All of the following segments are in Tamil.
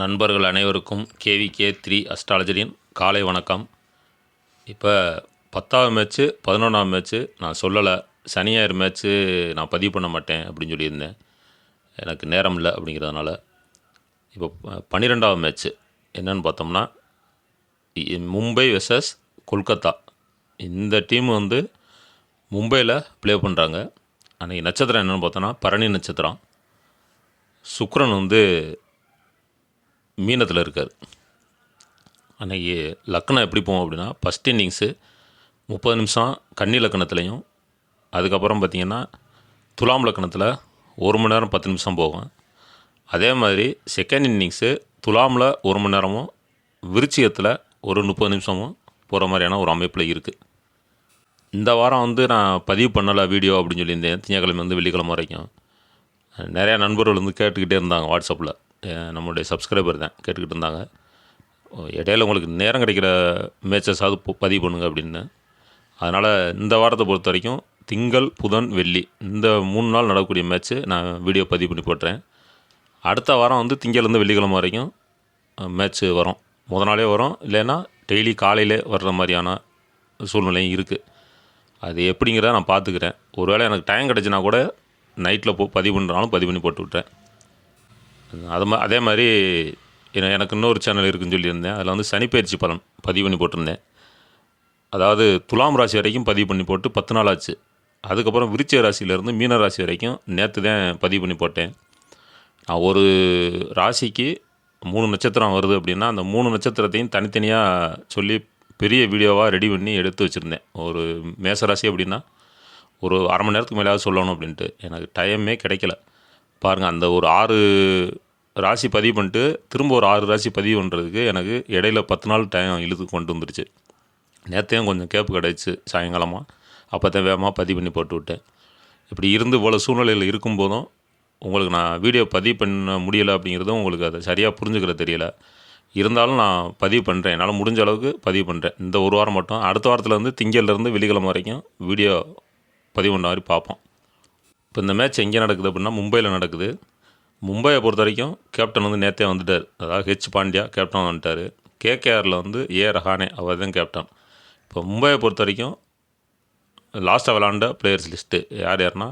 நண்பர்கள் அனைவருக்கும் கேவிகே த்ரீ அஸ்ட்ராலஜரின் காலை வணக்கம். இப்போ பத்தாவது மேட்ச்சு பதினொன்றாம் மேட்ச்சு நான் சொல்லலை. சனி ஞாயிறு மேட்ச்சு நான் பதிவு பண்ண மாட்டேன் அப்படின்னு சொல்லியிருந்தேன். எனக்கு நேரம் இல்லை அப்படிங்கிறதுனால. இப்போ பன்னிரெண்டாவது மேட்ச்சு. என்னென்னு பார்த்தோம்னா மும்பை வெர்சஸ் கொல்கத்தா. இந்த டீம் வந்து மும்பையில் ப்ளே பண்ணுறாங்க அன்றைக்கி நட்சத்திரம் என்னென்னு பார்த்தோன்னா பரணி நட்சத்திரம். சுக்ரன் வந்து மீனத்தில் இருக்கார். அன்றைக்கி லக்னம் எப்படி போகும் அப்படின்னா ஃபஸ்ட் இன்னிங்ஸு முப்பது நிமிஷம் கன்னி லக்கணத்துலேயும் அதுக்கப்புறம் பார்த்திங்கன்னா துலாம் லக்கணத்தில் ஒரு மணி நேரம் பத்து நிமிஷம் போகும். அதே மாதிரி செகண்ட் இன்னிங்ஸு துலாமில் ஒரு மணி நேரமும் விருச்சிகத்தில் ஒரு முப்பது நிமிஷமும் போகிற மாதிரியான ஒரு அமைப்பில் இருக்குது இந்த வாரம் வந்து நான் பதிவு பண்ணலை வீடியோ அப்படின்னு சொல்லியிருந்தேன். திங்கக்கிழமை வந்து வெள்ளிக்கிழமை வரைக்கும். நிறையா நண்பர்கள் வந்து கேட்டுக்கிட்டே இருந்தாங்க வாட்ஸ்அப்பில் நம்மளுடைய சப்ஸ்கிரைபர் தான் கேட்டுக்கிட்டு இருந்தாங்க. இடையில உங்களுக்கு நேரம் கிடைக்கிற மேட்சஸாவது பதிவு பண்ணுங்க அப்படின்னு. அதனால் இந்த வாரத்தை பொறுத்த வரைக்கும் திங்கள் புதன் வெள்ளி இந்த மூணு நாள் நடக்கக்கூடிய மேட்ச்சு நான் வீடியோ பதிவு பண்ணி போட்டுறேன். அடுத்த வாரம் வந்து திங்கள்லேருந்து வெள்ளிக்கிழமை வரைக்கும் மேட்ச்சு வரும். முத நாளே வரும் இல்லைன்னா டெய்லி காலையிலே வர்ற மாதிரியான சூழ்நிலையும் இருக்குது அது எப்படிங்கிறத நான் பார்த்துக்கிறேன். ஒருவேளை எனக்கு டைம் கிடச்சினா கூட நைட்டில் போ பதிவு பண்ணுறாலும் பதிவு பண்ணி போட்டு விட்றேன் அது மா அதே மாதிரி எனக்கு இன்னொரு சேனல் இருக்குன்னு சொல்லியிருந்தேன். அதில் வந்து சனிப்பயிற்சி பலன் பதிவு பண்ணி போட்டிருந்தேன். அதாவது துலாம் ராசி வரைக்கும் பதிவு பண்ணி போட்டு பத்து நாள் ஆச்சு. அதுக்கப்புறம் விருச்சிக ராசியிலேருந்து மீன ராசி வரைக்கும் நேற்று தான் பதிவு பண்ணி போட்டேன். நான் ஒரு ராசிக்கு மூணு நட்சத்திரம் வருது அப்படின்னா அந்த மூணு நட்சத்திரத்தையும் தனித்தனியாக சொல்லி பெரிய வீடியோவாக ரெடி பண்ணி எடுத்து வச்சுருந்தேன். ஒரு மேச ராசி அப்படின்னா ஒரு அரை மணி நேரத்துக்கு மேலேயாவது சொல்லணும் அப்படின்ட்டு. எனக்கு டைமே கிடைக்கல. பாருங்கள் அந்த ஒரு ஆறு ராசி பதிவு பண்ணிட்டு திரும்ப ஒரு ஆறு ராசி பதிவு பண்ணுறதுக்கு எனக்கு இடையில பத்து நாள் டைம் இழுத்து கொண்டு வந்துருச்சு. நேற்றையும் கொஞ்சம் கேப்பு கிடச்சி சாயங்காலமாக அப்போ தான் வேகமாக பதிவு பண்ணி போட்டு விட்டேன். இப்படி இருந்து இவ்வளோ சூழ்நிலையில் இருக்கும்போதும் உங்களுக்கு நான் வீடியோ பதிவு பண்ண முடியலை அப்படிங்கிறதும் உங்களுக்கு அதை சரியாக புரிஞ்சுக்கிற தெரியல. இருந்தாலும் நான் பதிவு பண்ணுறேன் என்னால் முடிஞ்ச அளவுக்கு பதிவு பண்ணுறேன் இந்த ஒரு வாரம் மட்டும் அடுத்த வாரத்தில் வந்து திங்கள்லேருந்து வெள்ளிக்கிழமை வரைக்கும் வீடியோ பதிவு பண்ண மாதிரி பார்ப்போம். இப்போ இந்த மேட்ச் எங்கே நடக்குது அப்படின்னா மும்பையில் நடக்குது. மும்பையை பொறுத்த வரைக்கும் கேப்டன் வந்து நேற்றே வந்துட்டார். அதாவது ஹெச் பாண்டியா கேப்டன் வந்துட்டார். கேகேஆரில் வந்து ஏ ரஹானே அவர் தான் கேப்டன் இப்போ மும்பையை பொறுத்த வரைக்கும் லாஸ்ட்டாக விளாண்ட பிளேயர்ஸ் லிஸ்ட்டு யார் யாருன்னா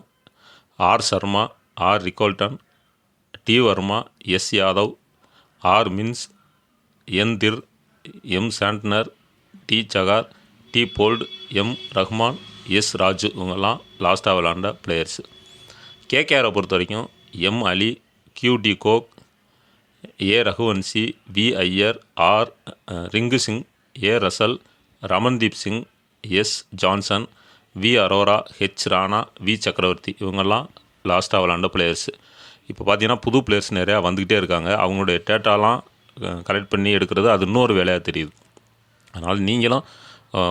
R Sharma R Rickelton T Varma S Yadav R Minz N Dhir M Santner D Chahar T Boult M Rahman S Raju இவங்கெல்லாம் லாஸ்ட்டாக விளாண்ட பிளேயர்ஸு கேகேஆரை பொறுத்த வரைக்கும் M Ali Q de Kock A Raghuvanshi V Iyer R Rinku Singh A Russell Ramandeep Singh S Johnson V Arora H Rana V Chakravarthy இவங்கெல்லாம் லாஸ்ட்டாக விளாண்ட பிளேயர்ஸ் இப்போ பார்த்தீங்கன்னா புது பிளேயர்ஸ் நிறையா வந்துக்கிட்டே இருக்காங்க. அவங்களுடைய டேட்டாலாம் கலெக்ட் பண்ணி எடுக்கிறது அது இன்னொரு வேலையாக தெரியுது. அதனால் நீங்களும்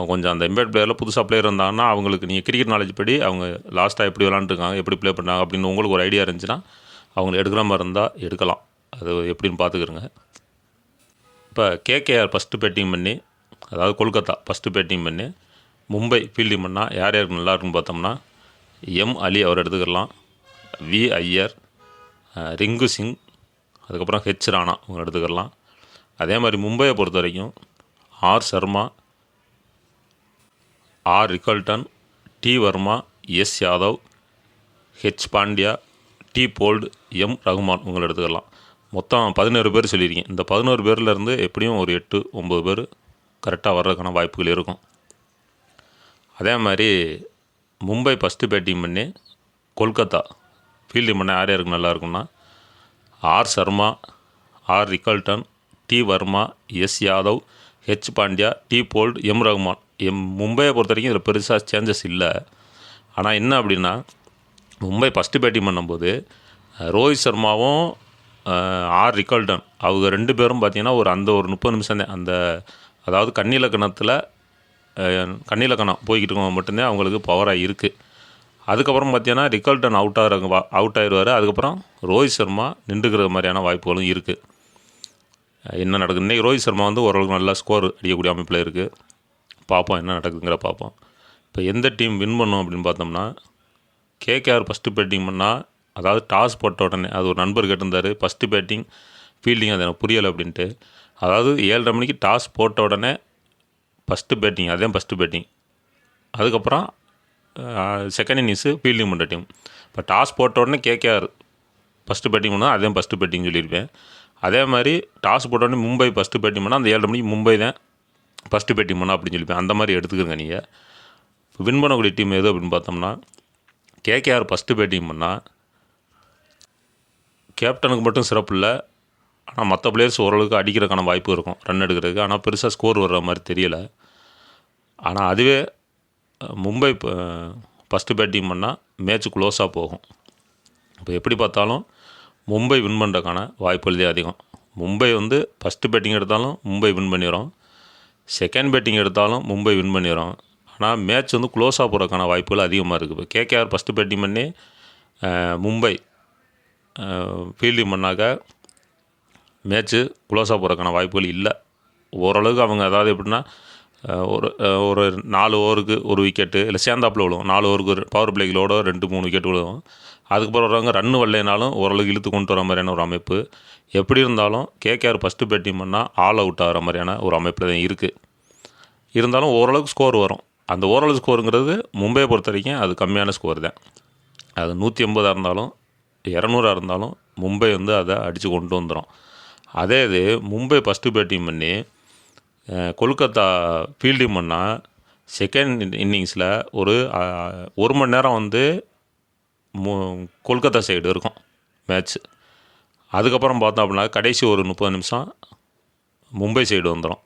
கொஞ்சம் அந்த எம்பேட் பிளேயரில் புதுசாக பிளேயர் இருந்தாங்கன்னா அவங்களுக்கு நீங்கள் கிரிக்கெட் நாலேஜ் படி அவங்க லாஸ்ட்டாக எப்படி விளாண்டுருக்காங்க எப்படி ப்ளே பண்ணாங்க அப்படின்னு உங்களுக்கு ஒரு ஐடியா இருந்துச்சுன்னா அவங்க எடுக்கிற மாதிரி இருந்தால் எடுக்கலாம். அது எப்படின்னு பார்த்துக்கிறோங்க. இப்போ கேகேஆர் ஃபஸ்ட்டு பேட்டிங் பண்ணி அதாவது கொல்கத்தா ஃபஸ்ட்டு பேட்டிங் பண்ணி மும்பை ஃபீல்டிங் பண்ணால் யார் யாருக்கு நல்லா இருக்குன்னு பார்த்தோம்னா எம் அலி அவர் எடுத்துக்கலாம் வி ஐயர் ரிங்கு சிங் அதுக்கப்புறம் ஹெச் ராணா அவங்க எடுத்துக்கலாம். அதே மாதிரி மும்பையை பொறுத்த வரைக்கும் R Sharma R. Rickelton T. Varma S. Yadav H. Pandya T. Boult M. Rahman உங்களை எடுத்துக்கலாம். மொத்தம் பதினோரு பேர் சொல்லியிருக்கீங்க. இந்த பதினோரு பேர்லேருந்து எப்படியும் ஒரு எட்டு ஒம்பது பேர் கரெக்டாக வர்றதுக்கான வாய்ப்புகள் இருக்கும். அதே மாதிரி மும்பை ஃபஸ்ட்டு பேட்டிங் பண்ணி கொல்கத்தா ஃபீல்டிங் பண்ண யார் யாருக்கு நல்லா இருக்கும்னா R. Sharma R. Rickelton T. Varma S. Yadav H. Pandya T. Boult M. Rahman. M மும்பையை பொறுத்த வரைக்கும் இதில் பெருசாக சேஞ்சஸ் இல்லை. ஆனால் என்ன அப்படின்னா மும்பை ஃபஸ்ட்டு பேட்டிங் பண்ணும்போது ரோஹித் சர்மாவும் ஆர் ரிகல்டன் அவங்க ரெண்டு பேரும் பார்த்தீங்கன்னா ஒரு அந்த ஒரு முப்பது நிமிஷம் தான் அந்த அதாவது கண்ணிலக்கணத்தில் கண்ணிலக்கணம் போய்கிட்டு இருக்கவங்க மட்டும்தான் அவங்களுக்கு பவராக இருக்குது அதுக்கப்புறம் பார்த்தீங்கன்னா ரிகல்டன் அவுட் ஆகிற அவுட் ஆயிடுவார் அதுக்கப்புறம் ரோஹித் சர்மா நின்றுக்கிற மாதிரியான வாய்ப்புகளும் இருக்குது என்ன நடக்குது? இன்றைக்கி ரோஹித் சர்மா வந்து ஓரளவுக்கு நல்லா ஸ்கோர் அடிக்கக்கூடிய அமைப்பில் இருக்குது பார்ப்போம் என்ன நடக்குதுங்கிற பார்ப்போம். இப்போ எந்த டீம் வின் பண்ணும் அப்படின்னு பார்த்தோம்னா கேகேஆர் ஃபஸ்ட்டு பேட்டிங் பண்ணால் அதாவது டாஸ் போட்ட உடனே அது ஒரு நண்பர் கேட்டிருந்தார் ஃபஸ்ட்டு பேட்டிங் ஃபீல்டிங் அது எனக்கு புரியலை அப்படின்ட்டு. அதாவது ஏழரை மணிக்கு டாஸ் போட்ட உடனே ஃபஸ்ட்டு பேட்டிங் அதே ஃபஸ்ட்டு பேட்டிங் அதுக்கப்புறம் செகண்ட் இன்னிங்ஸு ஃபீல்டிங் பண்ணுற டீம் இப்போ டாஸ் போட்ட உடனே கேகேஆர் ஃபஸ்ட்டு பேட்டிங் பண்ணால் அதே ஃபஸ்ட்டு பேட்டிங் சொல்லியிருப்பேன். அதே மாதிரி டாஸ் போட்ட உடனே மும்பை ஃபஸ்ட்டு பேட்டிங் பண்ணால் அந்த ஏழரை மணிக்கு மும்பை தான் ஃபஸ்ட்டு பேட்டிங் பண்ணா அப்படின்னு சொல்லியிருப்பேன் அந்த மாதிரி எடுத்துக்கிறங்க நீங்கள் வின் பண்ணக்கூடிய டீம் எது அப்படின்னு பார்த்தோம்னா கேகேஆர் ஃபஸ்ட்டு பேட்டிங் பண்ணால் கேப்டனுக்கு மட்டும் சிறப்பு இல்லை ஆனால் மற்ற பிளேயர்ஸ் ஓரளவுக்கு அடிக்கிறதுக்கான வாய்ப்பு இருக்கும் ரன் எடுக்கிறதுக்கு ஆனால் பெருசாக ஸ்கோர் வர்ற மாதிரி தெரியலை ஆனால் அதுவே மும்பை ஃபஸ்ட்டு பேட்டிங் பண்ணால் மேட்ச் க்ளோஸாக போகும். இப்போ எப்படி பார்த்தாலும் மும்பை வின் பண்ணுறதுக்கான வாய்ப்புகளே அதிகம். மும்பை வந்து ஃபஸ்ட்டு பேட்டிங் எடுத்தாலும் மும்பை வின் பண்ணிடும் செகண்ட் பேட்டிங் எடுத்தாலும் மும்பை வின் பண்ணிடும் ஆனால் மேட்ச் வந்து க்ளோஸாக போகிறதுக்கான வாய்ப்புகள் அதிகமாக இருக்குது இப்போ கேகேஆர் ஃபஸ்ட்டு பேட்டிங் பண்ணி மும்பை ஃபீல்டிங் பண்ணாக்க மேட்ச்சு க்ளோஸாக போகிறதுக்கான வாய்ப்புகள் இல்லை. ஓரளவுக்கு அவங்க அதாவது எப்படின்னா ஒரு ஒரு நாலு ஓவருக்கு ஒரு விக்கெட்டு இல்லை சேர்ந்தாப்பில் விழுவும். நாலு ஓவருக்கு ஒரு பவர் பிளேகளோட ரெண்டு மூணு விக்கெட் விழுவும். அதுக்கப்புறம் வர்றவங்க ரன்னு வரலைனாலும் ஓரளவுக்கு இழுத்து கொண்டு வர மாதிரியான ஒரு அமைப்பு. எப்படி இருந்தாலும் கேகேஆர் ஃபஸ்ட்டு பேட்டிங் பண்ணால் ஆல் அவுட் ஆகிற மாதிரியான ஒரு அமைப்பில் தான் இருக்குது இருந்தாலும் ஓரளவுக்கு ஸ்கோர் வரும். அந்த ஓரளவு ஸ்கோருங்கிறது மும்பையை பொறுத்த வரைக்கும் அது கம்மியான ஸ்கோர் தான். அது நூற்றி எண்பதாக இருந்தாலும் இரநூறாக இருந்தாலும் மும்பை வந்து அதை அடித்து கொண்டு வந்துடும் அதே இது மும்பை ஃபஸ்ட்டு பேட்டிங் பண்ணி கொல்கத்தா ஃபீல்டிங் பண்ணால் செகண்ட் இன்னிங்ஸில் ஒரு ஒரு மணி நேரம் வந்து மு கொல்கத்தா சைடு இருக்கும் மேட்ச் அதுக்கப்புறம் பார்த்தோம் அப்படின்னா கடைசி ஒரு முப்பது நிமிஷம் மும்பை சைடு வந்துடும்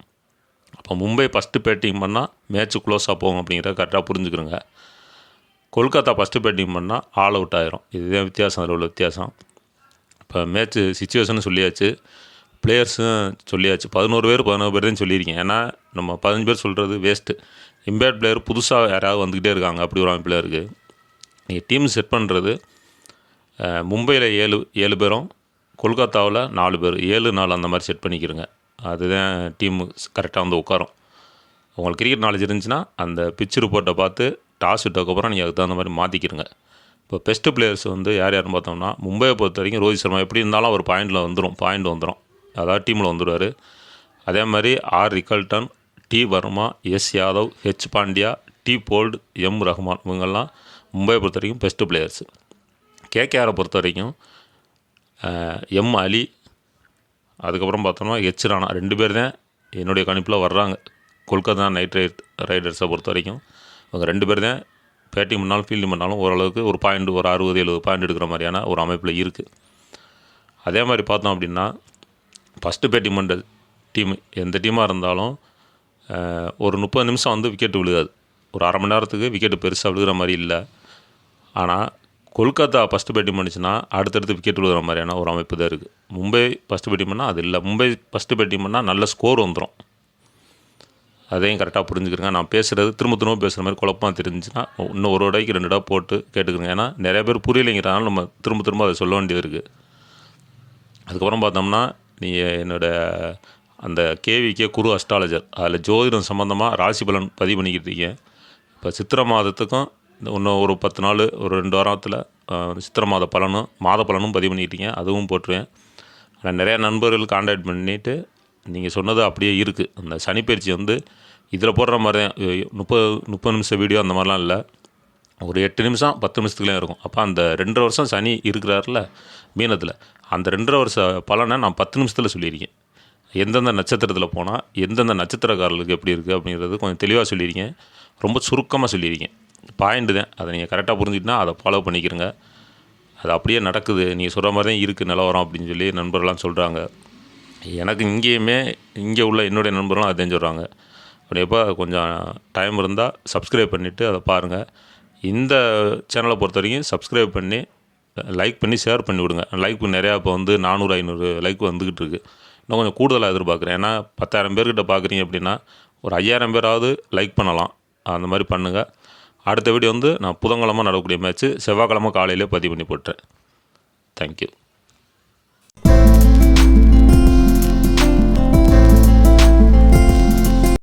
அப்போ மும்பை ஃபஸ்ட்டு பேட்டிங் பண்ணால் மேட்ச் க்ளோஸாக போகும் அப்படிங்கிறத கரெக்டாக புரிஞ்சுக்கிறோங்க. கொல்கத்தா ஃபஸ்ட்டு பேட்டிங் பண்ணால் ஆல் அவுட் ஆயிரும். இதுதான் வித்தியாசம் அதில் உள்ள வித்தியாசம். இப்போ மேட்ச்சு சுச்சுவேஷன் சொல்லியாச்சு. பிளேயர்ஸும் சொல்லியாச்சு. பதினோரு பேர் பதினோரு பேர் தான் சொல்லியிருக்கேன். ஏன்னா நம்ம பதினஞ்சு பேர் சொல்கிறது வேஸ்ட்டு இம்பேர்ட் பிளேயர் புதுசாக யாராவது வந்துக்கிட்டே இருக்காங்க. அப்படி ஒரு அமைப்பில் இருக்குது நீங்கள் டீம் செட் பண்ணுறது மும்பையில் ஏழு ஏழு பேரும் கொல்கத்தாவில் நாலு பேர். ஏழு நாலு அந்த மாதிரி செட் பண்ணிக்கிறங்க அதுதான் டீம் கரெக்டாக வந்து உட்காரும். உங்களுக்கு கிரிக்கெட் நாலேஜ் இருந்துச்சுன்னா அந்த பிச் ரிப்போர்ட்டை பார்த்து டாஸ் விட்டதுக்கப்புறம் நீங்கள் அதுக்கு தகுந்த மாதிரி மாற்றிக்கிறங்க இப்போ பெஸ்ட்டு பிளேயர்ஸ் வந்து யார் யாருன்னு பார்த்தோம்னா மும்பையை பொறுத்த வரைக்கும் ரோஹித் சர்மா எப்படி இருந்தாலும் ஒரு பாயிண்டில் வந்துடும் பாயிண்ட் வந்துடும் அதாவது டீமில் வந்துடுவார். அதே மாதிரி R Rickelton T Varma S Yadav H Pandya T Boult M Rahman இவங்கெல்லாம் மும்பையை பொறுத்த வரைக்கும் பெஸ்ட்டு பிளேயர்ஸ் கேகேஆரை பொறுத்த வரைக்கும் எம் அலி அதுக்கப்புறம் பார்த்தோம்னா ஹெச் ராணா ரெண்டு பேர் தான் என்னுடைய கணிப்பில் வர்றாங்க. கொல்கத்தா நைட் ரைட் ரைடர்ஸை பொறுத்த வரைக்கும். அவங்க ரெண்டு பேர் தான் பேட்டிங் பண்ணாலும் ஃபீல்டிங் பண்ணாலும் ஓரளவுக்கு ஒரு பாயிண்ட் ஒரு அறுபது எழுபது பாயிண்ட் எடுக்கிற மாதிரியான ஒரு அமைப்பில் இருக்குது அதே மாதிரி பார்த்தோம் அப்படின்னா ஃபஸ்ட்டு பேட்டிங் பண்ணுற டீம் எந்த டீமாக இருந்தாலும் ஒரு முப்பது நிமிஷம் வந்து விக்கெட் விழுகாது. ஒரு அரை மணி நேரத்துக்கு விக்கெட்டு பெருசாக விழுகிற மாதிரி இல்லை. ஆனால் கொல்கத்தா ஃபஸ்ட்டு பேட்டிங் பண்ணிச்சுன்னா அடுத்தடுத்து விக்கெட் விழுகிற மாதிரியான ஒரு அமைப்பு தான் இருக்குது மும்பை ஃபஸ்ட்டு பேட்டிங் பண்ணால் அது இல்லை. மும்பை ஃபஸ்ட்டு பேட்டிங் பண்ணால் நல்ல ஸ்கோர் வந்துடும் அதையும் கரெக்டாக புரிஞ்சுக்கிறேங்க நான் பேசுகிறது திரும்ப திரும்ப பேசுகிற மாதிரி குழப்பமாக தெரிஞ்சுன்னா இன்னும் ஒரு இடைக்கு ரெண்டு இடம் போட்டு கேட்டுக்கிறேங்க ஏன்னா நிறைய பேர் புரியலைங்கிறனால நம்ம திரும்ப திரும்ப அதை சொல்ல வேண்டியது இருக்குது அதுக்கப்புறம் பார்த்தோம்னா நீங்கள் என்னோட அந்த கேவிக்கே குரு அஸ்ட்ராலஜர் அதில் ஜோதிடம் சம்மந்தமாக ராசி பலன் பதிவு பண்ணிக்கிட்டு இருக்கேன். இப்போ சித்திரை மாதத்துக்கும் இந்த இன்னும் ஒரு பத்து நாள் ஒரு ரெண்டு வாரத்தில் சித்திரை மாத பலனும் மாத பலனும் பதிவு பண்ணிக்கிட்டீங்க அதுவும் போட்டுருவேன். ஆனால் நிறையா நண்பர்கள் காண்டாக்ட் பண்ணிவிட்டு நீங்கள் சொன்னது அப்படியே இருக்குது அந்த சனிப்பயிற்சி வந்து இதில் போடுற மாதிரி தான் முப்பது முப்பது நிமிஷம் வீடியோ அந்த மாதிரிலாம் இல்லை. ஒரு எட்டு நிமிஷம் பத்து நிமிஷத்துக்குலாம் இருக்கும். அப்போ அந்த ரெண்டரை வருஷம் சனி இருக்கிறாருல மீனத்தில் அந்த ரெண்டரை வருஷ பலனை நான் பத்து நிமிஷத்தில் சொல்லியிருக்கேன். எந்தெந்த நட்சத்திரத்தில் போனால் எந்தெந்த நட்சத்திரக்காரர்களுக்கு எப்படி இருக்குது அப்படிங்கிறது கொஞ்சம் தெளிவாக சொல்லியிருக்கேன். ரொம்ப சுருக்கமாக சொல்லியிருக்கேன். பாயிண்ட்டு தான். அதை நீங்கள் கரெக்டாக புரிஞ்சுட்டுனா அதை ஃபாலோ பண்ணிக்கிறங்க. அது அப்படியே நடக்குது. நீங்கள் சொல்கிற மாதிரி தான் இருக்குது நிலவரம் அப்படின்னு சொல்லி நண்பர்கள்லாம் சொல்கிறாங்க எனக்கு இங்கேயுமே இங்கே உள்ள என்னுடைய நண்பர்களும் அதை தெரிஞ்சுடுறாங்க அப்படி எப்போ கொஞ்சம் டைம் இருந்தால் சப்ஸ்கிரைப் பண்ணிவிட்டு அதை பாருங்கள் இந்த சேனலை பொறுத்த வரைக்கும் சப்ஸ்கிரைப் பண்ணி லைக் பண்ணி ஷேர் பண்ணி விடுங்க. லைக் நிறையா இப்போ வந்து நானூறு ஐநூறு லைக் வந்துக்கிட்டு இருக்குது இன்னும் கொஞ்சம் கூடுதலாக எதிர்பார்க்குறேன். ஏன்னா பத்தாயிரம் பேர்கிட்ட பார்க்குறீங்க அப்படின்னா ஒரு ஐயாயிரம் பேராவது லைக் பண்ணலாம். அந்த மாதிரி பண்ணுங்கள் அடுத்த வீடியோ வந்து நான் புதன்கிழமை நடக்கக்கூடிய மேட்ச்சு செவ்வாய்க்கிழமை காலையிலே பதிவு பண்ணி போட்டுறேன். தேங்க்யூ